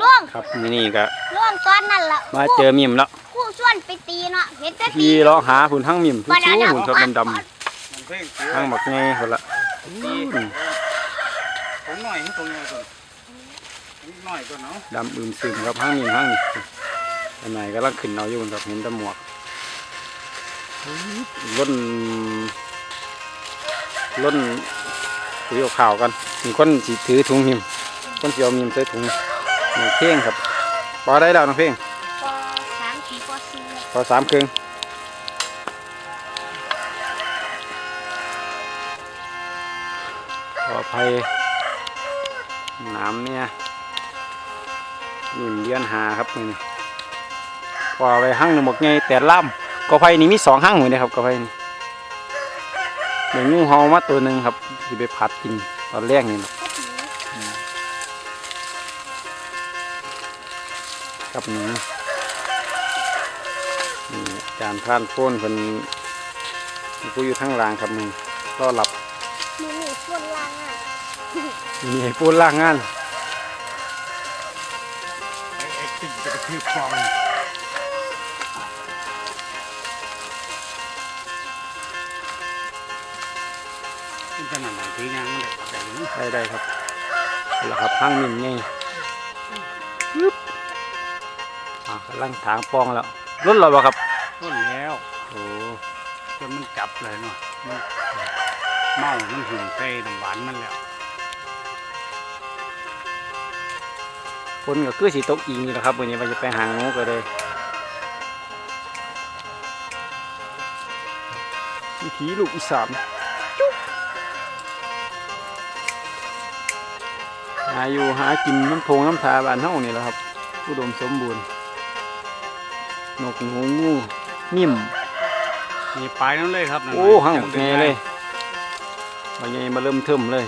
ล่วงครับนี่ก็ล่วงตอนนั้นละมาเจอมิมแล้วคู่ส่วนไปตีเนาะเห็นแต่ตีพี่เลาะหาหุ่นทั้งมิมทุกบ่ได้ชูนะหุ่นทอดดำมันเพ่งๆทั้งบักไงคนละอืมผมหน่อยให้ตรงนี้ก่อนผมหน่อยก่อนเนาะดำอึมซึมครับทั้งมิมทั้งนี่อันไหนก็ลังขึ้นเอาอยู่ครับเห็นแตะหมวกล้นล้นถุยเอาข่าวกันมีคนสิถือถุงมิม คนสิเอามิมใส่ถุงนี่เพ่งครับพอได้แล้วน้องเพ่งปสามสี่ปสี่พอสามครึ่งขออภัยน้ำเนี่ยนิ่มเลี้ยนหาครับมือนี่พอไปหั่งหนึ่งหมกไงแต่ล่ำกอไผ่นี่มีสองหั่งเหมือนนะครับกอไผ่นี่เดี๋ยวงูเฮามาตัวหนึ่งครับที่ไปผัดกินตอนแรกนี่นะ ก็ถือกับหนูนี่จานท่านโฟ้นเป็นผู้อยู่ทั้งรางครับมึงรอหลับมือหนีส่วนล่างอะมีให้ปูนล่างงานไอ้ไอ้ติ่งจะกระทืบฟองเป็นขนาดไหนที่ยังไม่ได้แต่ยังได้ได้ครับนี่แหละครับห้างนิ่มไงปึ๊บอ่ากำลังถางปองแล้วรถเราบ่ครับต้นแล้วโอ้จนมันจับเลยเนาะมันเมามันหุ่นใส่น้ำหวานมันแล้วคนก็คือสีตกอิงนี่แหละครับวันนี้ว่าจะไปหางูก็เลยวิถีลูกอีสานจุ๊บหาอยู่หากินน้ำโพงน้ำทาบ้านเฮานี่แหละครับอุดมสมบูรณ์ นกหูงูนิ่มมีปลายนั่นเลยครับนั่นโอ้น่ะหังจับักดึแงได้เลยบักแงมาเริ่มเทิมเลย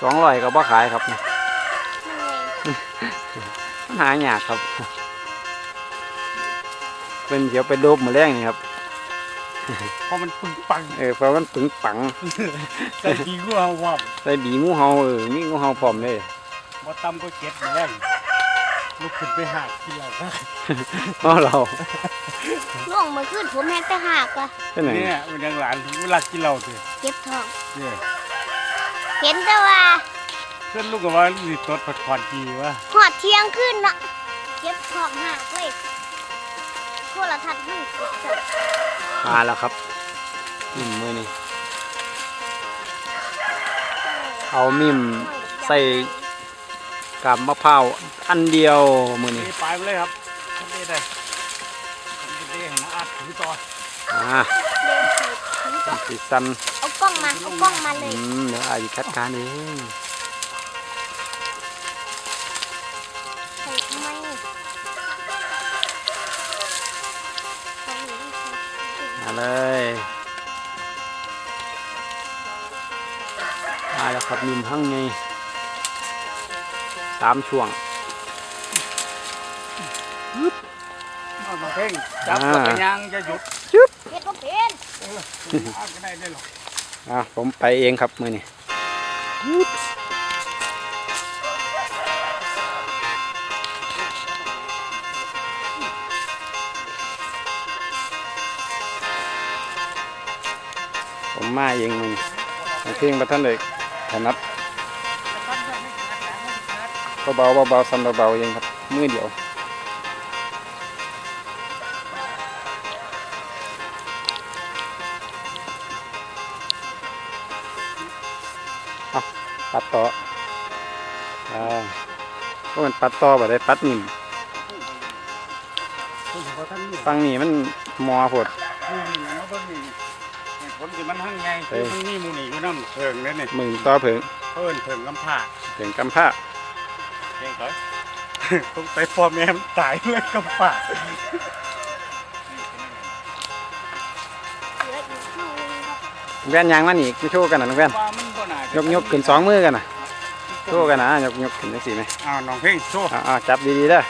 สองร้อยก็บ่ขายครับนี่มันไงมันหายากครับ เป็นเดี๋ยวไปโดบมาแรงนี่ครับเพราะมันปึงปังเออเพราะมันปึงปังใส่ดีกว่าว่าใส่บีงูเฮาเออมีงูเฮาพร้อมเลยบ่ต่ำก็เจ็ดมาแล้ว ลุกขึ้นไปหากินแล้วนะเพราะเราล่วงมือขึ้นผมแห้งแต่หักอะเป็นไหนเนี่ยมันยังหลานเวลากินเหล้าเถอะเจ็บท้อง เนี่ยเห็นแต่ว่าเพื่อนลูกก็ว่าลูกสิตดผัดผ่อนกีวะหอดเที่ยงขึ้นเนาะเจ็บท้องหักเลยโทรทัศน์มันกดจับมาแล้วครับมิมมือนี่เอามิมใส่ กับมะพร้าวอันเดียวมือนี่นี่ปลายไปเลยครับทำได้ได้ทำได้ให้น้าอาดถือต่ออ่าเดินถือถือต่อสีสันเอากล้องมาเอากล้องมาเลอืยมเดี๋ยวอาจจะคัดการเองใส่ทำไมใส่หนูไม่ใส่มาเลยมาแล้วครับมิมหั่งไง สามช่วงเอามาเพ่งจับอ่ากับกระยังจะหยุดเฮ็ดบ่เป็นอาดก็ได้ได้หรอกอะผมไปเองครับมือนี่ผมมาเองมือนี่ผมเพียงประท่านเลยถนัด เบาๆเบาๆสั่นเบาๆเองครับมือเดียวปัดต่ออ่าก็มันปัดต่อแบบได้ปัดนิ่มคุณพ่อท่านนี่ฟังนี่มันมอผดนี่นี่มาเบิ่งนี่เหตุผลที่มันหั่งใหญ่คือมันมีหมูนี่อยู่น้ำเถิงเลยนี่มึงต่อเผิงเพิ่นเถิงลำผ้าเผิงกำผ้า เองก่อนต้องไปพ่อแม่มันตายเลยกำผ้าเหลืออีกข้างหนึงครับแว่นยางมันอีกไม่โชว์กันนะน้องแว่นว่ามันบ่น่ายกยกขึ้นสองมือกันนะโชว์กันนะยกยกขึ้นได้สิไหมอ้าวน้องเพ่งโซ่อ่าจับดีๆเด้อ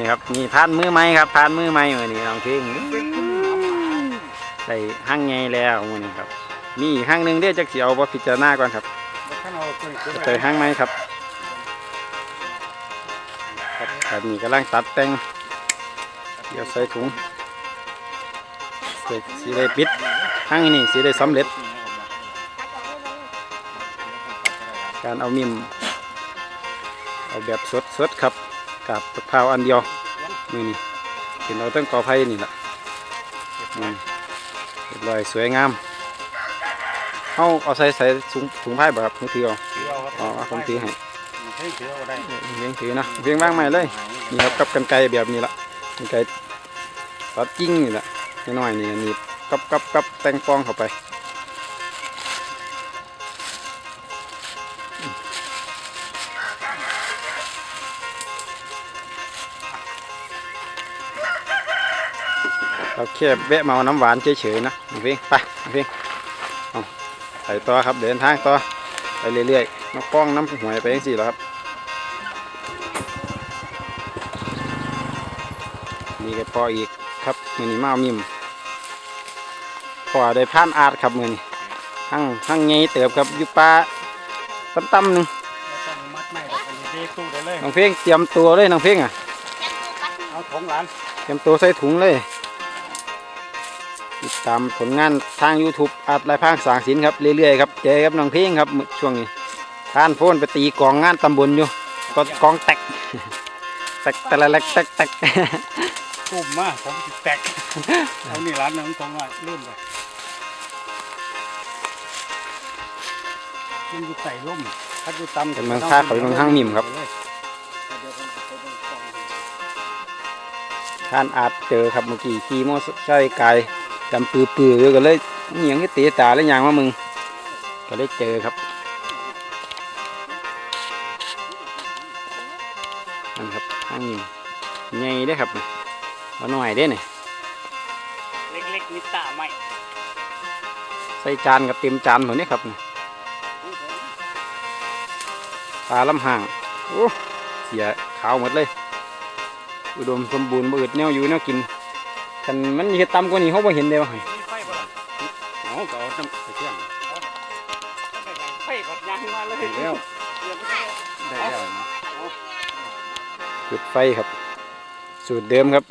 นี่ครับนี่พานมือไม้ครับพานมือไม้มือนี่น้องเพ่งได้หั่งไงแล้วมือนี่ครับมีอีกหั่งหนึ่งเดี๋ยวจะเสียวบพิจารณาก่อนครับตถ้าเราตัวนี้คือใส่ห้างไหมครับ นี้กำลังตัดแต่งเดี๋ยวใส่ถุงสีได้ปิดห้างนี่สีได้สำเร็จตัดออกเลยเลยการเอามิมเอาแบบสดสดครับกับมะพราวอันเดียวมือนี่เป็นเราต้องกอไผ่นี่แหละเรียบร้อยสวยงามเอาเอาใส่ใส่ถุงถุงไผ่แบบมือถือเอาถือเอาครับอ๋อผมถือให้ให้ถือ เอาได้เพียงถือนะเพียงว่างใหม่เลยนี่ครับกับกันไกรแบบนี้ละกันไกรตัดกิ้งนี่แหละน้อยๆนี่นี่กับกับกับแต่งฟองเข้าไปเราแค่แวะมาเอาน้ำหวานเฉยๆนะน้องเพียงไปน้องเพียงเอาไปต่อครับเดินทางต่อไปเรื่อยๆน้ำฟองน้ำหวยไปยังสี่แล้วครับ พออีกครับมือนี้มาเอามิมพอได้ผ่านอาดครับมือนี้หั่งหั่งไงเติบครับอยู่ป่าตั้มๆหนึงไม่ต้องมัดไม่ต้องอันนี้เด็กตู้ได้เลยน้องเพ่งเตรียมตัวเลยน้องเพ่งอะเอาของหลานเตรียมตัวใส่ถุงเลยติดตามผลงานทาง YouTube อาดลายพรางสางศิลป์ครับเรื่อยๆครับเจอครับน้องเพ่งครับมื้อช่วงนี้ท่านโฟนไปตีกองงานตำบลอยู่ก็กองแตกแตกแต่ละเล็กแตกแตก ตุ่มมาผมสิแตกเอานี่ร้านนึงของว่ารุ่นไปมันอยู่ใส่ร่มถ้าอยู่ต่ำเป็นเมืองท่าเขาเป็นเมืองห้างมิมครับท่านอาจเจอครับเมื่อกี้ขี่มอเตอร์ไซค์ไกลจำปือปือๆอยู่ก็เลยเหียงให้ตีตาแล้วยางมามึง ก็เลยเจอครับนั่นครับข้างนี้ใหญ่ได้อครับ เอาหน่อยได้เนี่ยเล็กๆนิดตาไม่ใส่จานกับเต็มจานเหมือนนี้ครับนี่ปลาลำห่างโอ้เสียขาวหมดเลย อุดมสมบูรณ์บ่อืดแนวอยู่แนวกินคันมันเฮ็ดต่ำกว่านี้เขาบ่เห็นได้ว่าหั่นมีไฟบ่ล่ะเอาก็เอาน้ำไปเที่ยงไฟผัดยางมาเลยได้แล้วได้แล้วจุดไฟครับ สูตรเดิมครับ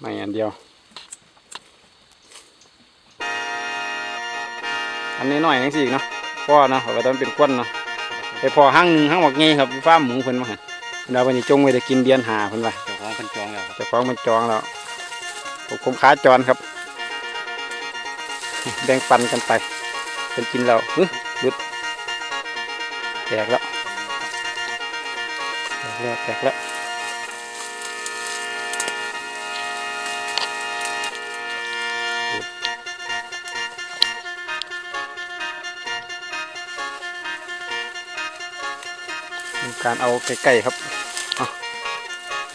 ไม่อันเดียว อันนี้หน่อยยังสิเนาะพ่อเนาะเพราะว่าตอนเป็นก้นเนาะไปพอห้างหนึ่งห้างบอกไงครับอยู่ฟ้าร์มหมูเพิ่นมาหั่นเดาวันนี้จงไว้จะกินเดือนหาเพิ่นว่าเจ้าของเป็นจองแล้วครับเจ้าของมันจองแล้วผมคงค้าจรครับ แบ่งปันกันไปเป็นกินแล้วหึหลุดแตกแล้วแตกแล้วแตกแล้ว การเอาใกล้ๆครับ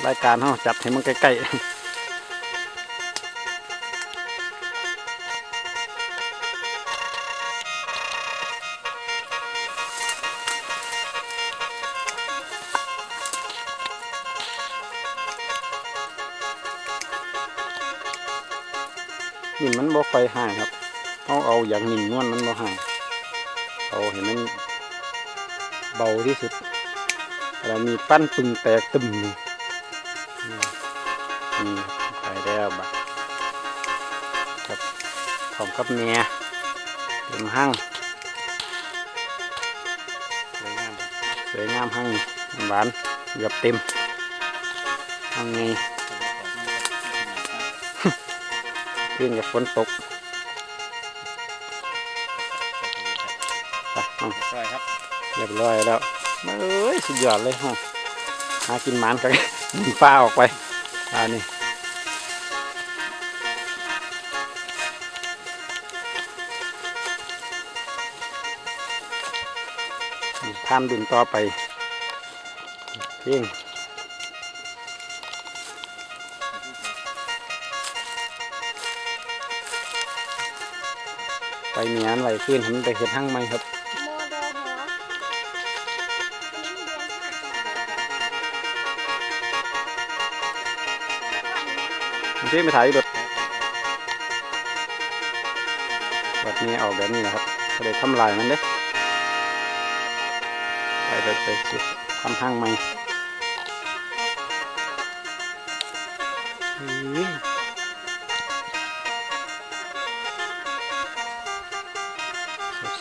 รายการเขาจัดให้มันใกล้ๆนี่มันบ่ไฟห่างครับเอาเอาอย่างนิ่มนวลมันบ่ห่างเอาเห็นมันเบาที่สุด เรามีปั้นปึงแตกตึมนี่นี่ไปแล้วบัดครับพร้อมกับเมียเต็มห้างสวยงามสวยงามห้างนี่หวานเกือบเต็มห้างไงเพื่อนกับฝนตกไปห้องสวยครับเรียบร้อยแล้ว เอ้ยสุดยอดเลยฮะหากินมันกันมีปลาออกไปปลานี่นี่ท่านดุนต่อไปเพียงไปเมียนไหวขึ้นทำไปเห็ดหั่งไหมครับ ห้ามันเพียงไปถ่ายรถแบบนี้ออกแบบนี้นะครับก็เลยทำลายมันเด้ไปไปสิทำห้างใหม่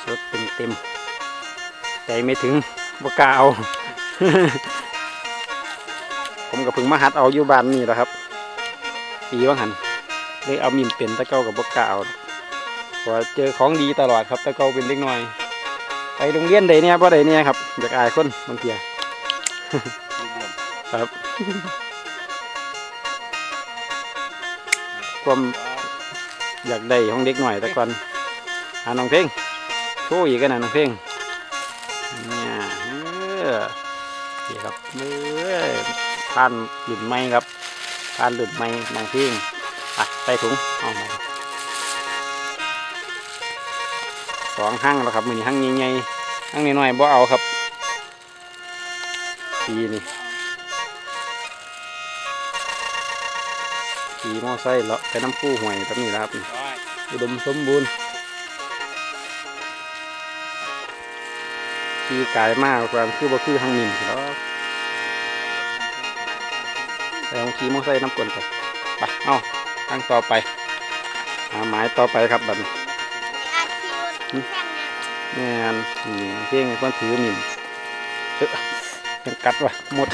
สดๆเต็มเต็มๆใจไม่ถึงบกาเอา ผมกับพึ่งมาหัดเอาอยู่บ้านนี่แหละครับ ปีว่าหันเลยเอามิมเป็นตะเก้ากับบกล้าเอาเพราะว่าเจอของดีตลอดครับตะเก้าเป็นเล็กน้อย ไปโรงเรียนใดเนี่ยบ่ใดเนี่ยครับอยากอายคนบางเทียครับ ความอยากได้ของเด็กหน่อยต่ก่อนหาน้องเพลงโชว์อีกกันนะน้องเพลงเนี่ยเออนี่ครับเออผ่านหลุดไม้ครับ ผ่านหลุดไม้น้องเพลงอะใส่ถุงเอามาสองห้างแล้วครับมือนี้ห้างใหญ่ๆห้างน้อยๆบ่เอาครับปีนี่ขี่มอไซค์เลาะไปน้ำคู่ห่วยแบบนี้นะครับนี่อุดมสมบูรณ์ขี่กายมากกว่าคือบ่คือทางนินแล้ว ลองขี่มอไซค์น้ำกลนไปไปเอาตั้งต่อไปหาหมายต่อไปครับแบบนี้อาคิวแข่งานแม่นนี่เพียงคนถือมินเอ้อยังกัดวะหมด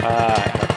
ไป